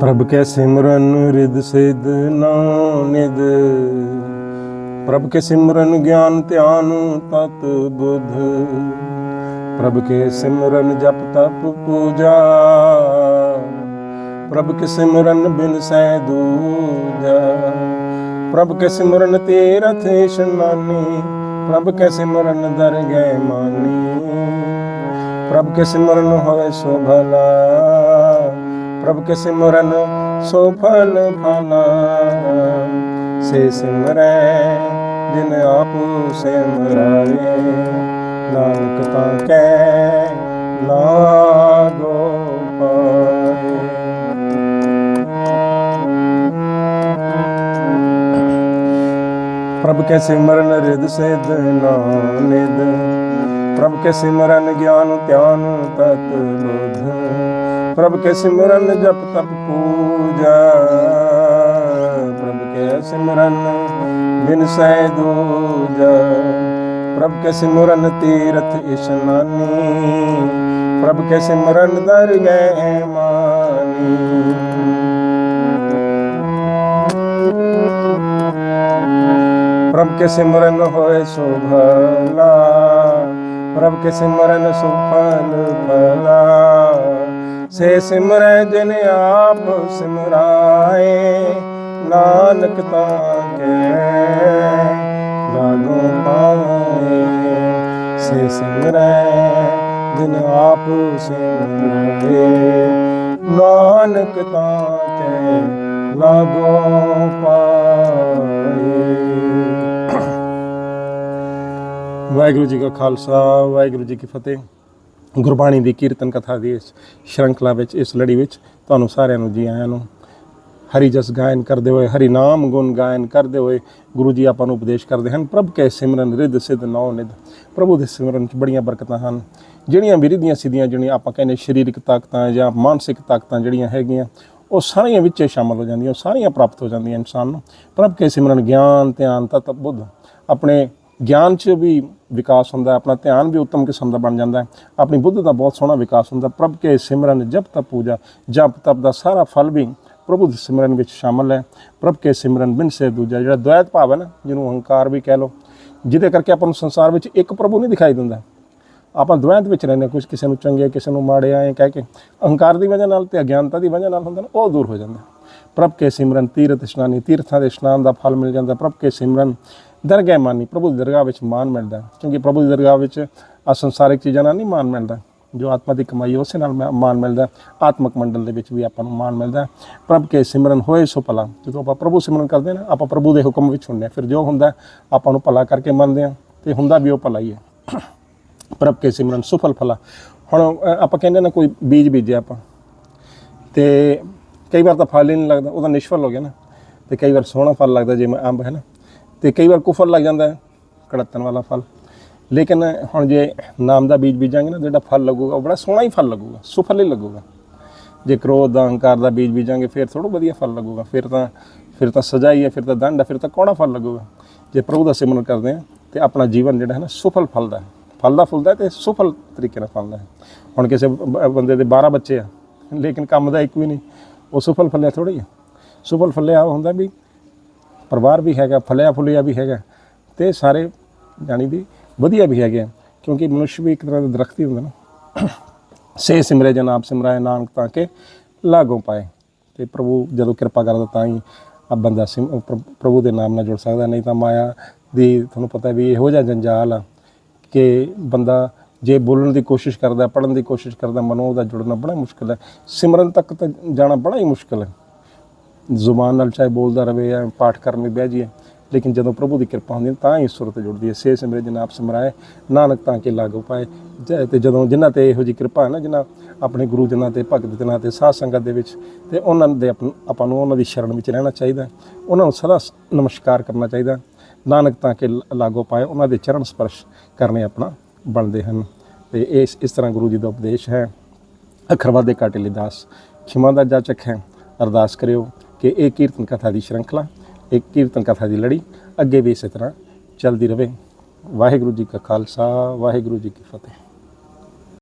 ਪ੍ਰਭ ਕੇ ਸਿਮਰਨ ਰਿਦ ਸਿਧ ਨਾਨਿਦ ਪ੍ਰਭ ਕੇ ਸਿਮਰਨ ਗਿਆਨ ਧਿਆਨ ਤਤ ਬੁਧ। ਪ੍ਰਭ ਕੇ ਸਿਮਰਨ ਜਪ ਤਪ ਪੂਜਾ। ਪ੍ਰਭ ਕੇ ਸਿਮਰਨ ਬਿਨ ਸੈ ਦੂਜਾ। ਪ੍ਰਭ ਕੇ ਸਿਮਰਨ ਤੀਰਥ ਇਸ਼ਨਾਨੀ ਪ੍ਰਭ ਕੇ ਸਿਮਰਨ ਦਰਗਹਿ ਮਾਨੀ। ਪ੍ਰਭ ਕੇ ਸਿਮਰਨ ਹੋਏ ਸੋ ਭਲਾ। ਪ੍ਰਭ ਕੇ ਸਿਮਰਨ ਸੋ ਫਲ ਫਲਾ ਸੇ ਸਿਮਰੈ, ਜਿਨ ਆਪੂ ਸਿਮਰਾਏ ਨਾਨਕ ਤਾਂ ਕੈ ਲਾਗੋ ਪਾਏ। ਪ੍ਰਭ ਕੇ ਸਿਮਰਨ ਰਿਦ ਸਿਧ ਨਾਨਿਦ ਪ੍ਰਭ ਕੇ ਸਿਮਰਨ ਗਿਆਨ ਧਿਆਨ ਤਤ ਬੁੱਧ। ਪ੍ਰਭ ਕੇ ਸਿਮਰਨ ਜਪ ਤਪ ਪੂਜਾ। ਪ੍ਰਭ ਕੇ ਸਿਮਰਨ ਬਿਨ ਸੈ ਦੂਜਾ। ਪ੍ਰਭ ਕੇ ਸਿਮਰਨ ਤੀਰਥ ਇਸ਼ਨਾਨੀ ਪ੍ਰਭ ਕੇ ਸਿਮਰਨ ਦਰ ਗਏ ਮਾਨੀ। ਪ੍ਰਭ ਕੇ ਸਿਮਰਨ ਹੋਏ ਸੋ ਭਲਾ ਪ੍ਰਭ ਕੇ ਸਿਮਰਨ ਸੁਫਲ ਭਲਾ। ਸੇ ਸਿਮਰੈ ਜਿਨ ਆਪ ਸਿਮਰਾਏ, ਨਾਨਕ ਤਾਂ ਕੈ ਲਾਗੋ ਪਾਏ। ਸੇ ਸਿਮਰੈ ਜਿਨ ਆਪ ਸਿਮਰਾਏ, ਨਾਨਕ ਤਾਂ ਕੈ ਲਾਗੋ ਪਾਏ। ਵਾਹਿਗੁਰੂ ਜੀ ਕਾ ਖਾਲਸਾ, ਵਾਹਿਗੁਰੂ ਜੀ ਕੀ ਫਤਿਹ। ਗੁਰਬਾਣੀ ਦੀ ਕੀਰਤਨ ਕਥਾ ਦੀ ਇਸ ਸ਼੍ਰੰਖਲਾ ਵਿੱਚ, ਇਸ ਲੜੀ ਵਿੱਚ ਤੁਹਾਨੂੰ ਸਾਰਿਆਂ ਨੂੰ ਜੀ ਆਇਆਂ ਨੂੰ ਹਰੀ ਜਸ ਗਾਇਨ ਕਰਦੇ ਹੋਏ, ਹਰੀ ਨਾਮ ਗੁਣ ਗਾਇਨ ਕਰਦੇ ਹੋਏ ਗੁਰੂ ਜੀ ਆਪਾਂ ਨੂੰ ਉਪਦੇਸ਼ ਕਰਦੇ ਹਨ। ਪ੍ਰਭ ਕੇ ਸਿਮਰਨ ਰਿੱਧ ਸਿੱਧ ਨੌ ਨਿਧ। ਪ੍ਰਭੂ ਦੇ ਸਿਮਰਨ 'ਚ ਬੜੀਆਂ ਬਰਕਤਾਂ ਹਨ। ਜਿਹੜੀਆਂ ਵੀ ਰਿੱਧੀਆਂ ਸਿੱਧੀਆਂ, ਜਿਹੜੀਆਂ ਆਪਾਂ ਕਹਿੰਦੇ ਸਰੀਰਕ ਤਾਕਤਾਂ ਜਾਂ ਮਾਨਸਿਕ ਤਾਕਤਾਂ ਜਿਹੜੀਆਂ ਹੈਗੀਆਂ, ਉਹ ਸਾਰੀਆਂ ਵਿੱਚ ਸ਼ਾਮਲ ਹੋ ਜਾਂਦੀਆਂ, ਉਹ ਸਾਰੀਆਂ ਪ੍ਰਾਪਤ ਹੋ ਜਾਂਦੀਆਂ ਇਨਸਾਨ ਨੂੰ। ਪ੍ਰਭ ਕੇ ਸਿਮਰਨ, ਗਿਆਨ, ਧਿਆਨ, ਤਤ, ਬੁੱਧ, ਆਪਣੇ ਗਿਆਨ 'ਚ ਵੀ ਵਿਕਾਸ ਹੁੰਦਾ ਆਪਣਾ ਧਿਆਨ ਵੀ ਉੱਤਮ ਕਿਸਮ ਦਾ ਬਣ ਜਾਂਦਾ ਆਪਣੀ ਬੁੱਧ ਦਾ ਬਹੁਤ ਸੋਹਣਾ ਵਿਕਾਸ ਹੁੰਦਾ ਪ੍ਰਭ ਕੇ ਸਿਮਰਨ ਜਪ ਤਪ ਪੂਜਾ, ਜਪ ਤਪ ਦਾ ਸਾਰਾ ਫਲ ਵੀ ਪ੍ਰਭੂ ਦੇ ਸਿਮਰਨ ਵਿੱਚ ਸ਼ਾਮਲ ਹੈ। ਪ੍ਰਭ ਕੇ ਸਿਮਰਨ ਬਿਨ ਸੇ ਦੂਜਾ, ਜਿਹੜਾ ਦੁਆਇਤ ਭਾਵ ਹੈ ਨਾ, ਜਿਹਨੂੰ ਹੰਕਾਰ ਵੀ ਕਹਿ ਲਓ, ਜਿਹਦੇ ਕਰਕੇ ਆਪਾਂ ਨੂੰ ਸੰਸਾਰ ਵਿੱਚ ਇੱਕ ਪ੍ਰਭੂ ਨਹੀਂ ਦਿਖਾਈ ਦਿੰਦਾ। ਆਪਾਂ ਦੁਆਇਤ ਵਿੱਚ ਰਹਿੰਦੇ ਕੁਝ ਕਿਸੇ ਨੂੰ ਚੰਗੇ, ਕਿਸੇ ਨੂੰ ਮਾੜੇ ਆਏ ਕਹਿ ਕੇ, ਅਹੰਕਾਰ ਦੀ ਵਜ੍ਹਾ ਨਾਲ ਤੇ ਅਗਿਆਨਤਾ ਦੀ ਵਜ੍ਹਾ ਨਾਲ ਹੁੰਦਾ ਨਾ, ਉਹ ਦੂਰ ਹੋ ਜਾਂਦਾ। ਪ੍ਰਭ ਕੇ ਸਿਮਰਨ ਤੀਰਥ ਇਸ਼ਨਾਨੀ, ਤੀਰਥਾਂ ਦੇ ਇਸ਼ਨਾਨ ਦਾ ਫਲ ਮਿਲ ਜਾਂਦਾ। ਪ੍ਰਭ ਕੇ ਸਿਮਰਨ ਦਰਗਹਿ ਮਾਨੀ, ਪ੍ਰਭੂ ਦੀ ਦਰਗਾਹ ਵਿੱਚ ਮਾਨ ਮਿਲਦਾ। ਕਿਉਂਕਿ ਪ੍ਰਭੂ ਦੀ ਦਰਗਾਹ ਵਿੱਚ ਆ ਸੰਸਾਰਿਕ ਚੀਜ਼ਾਂ ਨਾਲ ਨਹੀਂ ਮਾਨ ਮਿਲਦਾ। ਜੋ ਆਤਮਾ ਦੀ ਕਮਾਈ ਉਸੇ ਨਾਲ ਮਾ- ਮਾਨ ਮਿਲਦਾ। ਆਤਮਕ ਮੰਡਲ ਦੇ ਵਿੱਚ ਵੀ ਆਪਾਂ ਨੂੰ ਮਾਨ ਮਿਲਦਾ। ਪ੍ਰਭ ਕੇ ਸਿਮਰਨ ਹੋਏ ਸੋ ਭਲਾ। ਜਦੋਂ ਆਪਾਂ ਪ੍ਰਭੂ ਸਿਮਰਨ ਕਰਦੇ ਹਾਂ ਨਾ, ਆਪਾਂ ਪ੍ਰਭੂ ਦੇ ਹੁਕਮ ਵਿੱਚ ਹੁੰਦੇ ਹਾਂ। ਫਿਰ ਜੋ ਹੁੰਦਾ, ਆਪਾਂ ਨੂੰ ਭਲਾ ਕਰਕੇ ਮੰਨਦੇ ਹਾਂ। ਤੇ ਹੁੰਦਾ ਵੀ ਉਹ ਭਲਾ ਹੀ ਹੈ। ਪ੍ਰਭ ਕੇ ਸਿਮਰਨ ਸੁਫਲ ਫਲਾ। ਹੁਣ ਆਪਾਂ ਕਹਿੰਦੇ ਨਾ ਕੋਈ ਬੀਜ ਬੀਜਿਆ ਆਪਾਂ। ਤੇ ਕਈ ਵਾਰ ਤਾਂ ਫਲ ਹੀ ਨਹੀਂ ਲੱਗਦਾ। ਉਹਦਾ ਨਿਸ਼ਫਲ ਹੋ ਗਿਆ ਨਾ। ਤੇ ਕਈ ਵਾਰ ਸੋਹਣਾ ਫਲ ਲੱਗਦਾ ਜਿਵੇਂ ਅੰਬ, ਹੈ ਨਾ। ਤੇ ਕਈ ਵਾਰ ਕੁਫਲ ਲੱਗ ਜਾਂਦਾ ਹੈ, ਕੜੱਤਣ ਵਾਲਾ ਫਲ। ਲੇਕਿਨ ਹੁਣ ਜੇ ਨਾਮ ਦਾ ਬੀਜ ਬੀਜਾਂਗੇ ਨਾ, ਜਿਹੜਾ ਫਲ ਲੱਗੂਗਾ, ਉਹ ਬੜਾ ਸੋਹਣਾ ਹੀ ਫਲ ਲੱਗੂਗਾ, ਸੁਫਲ ਹੀ ਲੱਗੂਗਾ। ਜੇ ਕ੍ਰੋਧ ਦਾ ਹੰਕਾਰ ਦਾ ਬੀਜ ਬੀਜਾਂਗੇ, ਫਿਰ ਥੋੜਾ ਵਧੀਆ ਫਲ ਲੱਗੂਗਾ। ਫਿਰ ਤਾਂ ਫਿਰ ਤਾਂ ਸਜ਼ਾ ਹੀ ਹੈ, ਫਿਰ ਤਾਂ ਦੰਡ ਹੈ, ਫਿਰ ਤਾਂ ਕੌੜਾ ਫਲ ਲੱਗੂਗਾ। ਜੇ ਪ੍ਰਭੂ ਦਾ ਸਿਮਰਨ ਕਰਦੇ ਆ ਤੇ ਆਪਣਾ ਜੀਵਨ ਜਿਹੜਾ ਹੈ ਨਾ, ਸੁਫਲ ਫਲਦਾ ਹੈ। ਫਲਦਾ ਫੁੱਲਦਾ ਹੈ ਤੇ ਸੁਫਲ ਤਰੀਕੇ ਨਾਲ ਫਲਦਾ ਹੈ। ਹੁਣ ਕਿਸੇ ਬੰਦੇ ਦੇ 12 ਬੱਚੇ ਆ, ਲੇਕਿਨ ਕੰਮ ਦਾ ਇੱਕ ਵੀ ਨਹੀਂ, ਉਹ ਸੁਫਲ ਫਲਿਆ ਥੋੜੀ ਆ ਸੁਫਲ ਫਲਿਆ ਹੁੰਦਾ ਵੀ ਪਰਿਵਾਰ ਵੀ ਹੈਗਾ, ਫਲਿਆ ਫੁੱਲਿਆ ਵੀ ਹੈਗਾ ਤੇ ਸਾਰੇ ਜਾਣੀ ਵੀ ਵਧੀਆ ਵੀ ਹੈਗੇ ਆ, ਕਿਉਂਕਿ ਮਨੁੱਖ ਵੀ ਇੱਕ ਤਰ੍ਹਾਂ ਦਾ ਦਰਖਤ ਹੀ ਹੁੰਦਾ ਨਾ। ਸੇ ਸਿਮਰੇ ਜਨਾਬ ਸਿਮਰਾਏ ਨਾਨਕ ਤਾਂ ਕਿ ਲਾਗੋਂ ਪਾਏ ਤੇ ਪ੍ਰਭੂ ਜਦੋਂ ਕਿਰਪਾ ਕਰਦਾ ਤਾਂ ਹੀ ਆ ਬੰਦਾ ਸਿਮ ਪ੍ਰ- ਪ੍ਰਭੂ ਦੇ ਨਾਮ ਨਾਲ ਜੁੜ ਸਕਦਾ, ਨਹੀਂ ਤਾਂ ਮਾਇਆ ਦੀ ਤੁਹਾਨੂੰ ਪਤਾ ਵੀ ਇਹੋ ਜਿਹਾ ਜੰਜਾਲ ਆ ਕਿ ਬੰਦਾ ਜੇ ਬੋਲਣ ਦੀ ਕੋਸ਼ਿਸ਼ ਕਰਦਾ ਪੜਨ ਦੀ ਕੋਸ਼ਿਸ਼ ਕਰਦਾ, ਮਨੋਂ ਦਾ ਜੁੜਨਾ ਬੜਾ ਮੁਸ਼ਕਲ ਹੈ। ਸਿਮਰਨ ਤੱਕ ਤਾਂ ਜਾਣਾ ਬੜਾ ਹੀ ਮੁਸ਼ਕਲ ਹੈ। ਜ਼ੁਬਾਨ ਨਾਲ ਚਾਹੇ ਬੋਲਦਾ ਰਵੇ ਜਾਂ ਪਾਠ ਕਰਨ ਲਈ ਬਹਿ ਜਾਈਏ, ਲੇਕਿਨ ਜਦੋਂ ਪ੍ਰਭੂ ਦੀ ਕਿਰਪਾ ਹੁੰਦੀ ਹੈ ਤਾਂ ਹੀ ਸੁਰਤ ਜੁੜਦੀ ਹੈ। ਸੇ ਸਿਮਰੇ ਜਨਾਬ ਸਿਮਰਾਏ, ਨਾਨਕ ਤਾਂ ਕੇ ਲਾਗੋ ਪਾਏ। ਜ- ਤੇ ਜਦੋਂ ਜਿਨ੍ਹਾਂ ਤੇ ਇਹੋ ਜੀ ਕਿਰਪਾ ਹੈ ਨਾ, ਜਿਨ੍ਹਾਂ ਆਪਣੇ ਗੁਰੂ ਜਨਾਂ ਤੇ, ਭਗਤ ਜਨਾਂ ਤੇ, ਸਾਧ ਸੰਗਤ ਦੇ ਵਿੱਚ, ਤੇ ਉਹਨਾਂ ਦੇ ਆਪਾਂ ਨੂੰ ਉਹਨਾਂ ਦੀ ਸ਼ਰਨ ਵਿੱਚ ਰਹਿਣਾ ਚਾਹੀਦਾ ਉਹਨਾਂ ਨੂੰ ਸਦਾ ਨਮਸਕਾਰ ਕਰਨਾ ਚਾਹੀਦਾ ਨਾਨਕ ਤਾਂ ਕੇ ਲ- ਲਾਗੋ ਪਾਏ, ਉਹਨਾਂ ਦੇ ਚਰਨ ਸਪਰਸ਼ ਕਰਨੇ ਆਪਣਾ ਬਣਦੇ ਹਨ। ਤੇ ਇਸ ਇਸ ਤਰ੍ਹਾਂ ਗੁਰੂ ਜੀ ਦਾ ਉਪਦੇਸ਼ ਹੈ ਅਖਰਵਾਦੇ ਲਈ ਦਾਸ। ਖਿਮਾ ਦਾ ਜਾਚਕ ਹੈ, ਅਰਦਾਸ ਕਰਿਓ। ਕਿ ਇਹ ਕੀਰਤਨ ਕਥਾ ਦੀ ਸ਼੍ਰੰਖਲਾ, ਇਹ ਕੀਰਤਨ ਕਥਾ ਦੀ ਲੜੀ ਅੱਗੇ ਵੀ ਇਸੇ ਤਰ੍ਹਾਂ ਚੱਲਦੀ ਰਹੇ ਵਾਹਿਗੁਰੂ ਜੀ ਕਾ ਖਾਲਸਾ, ਵਾਹਿਗੁਰੂ ਜੀ ਕੀ ਫਤਿਹ।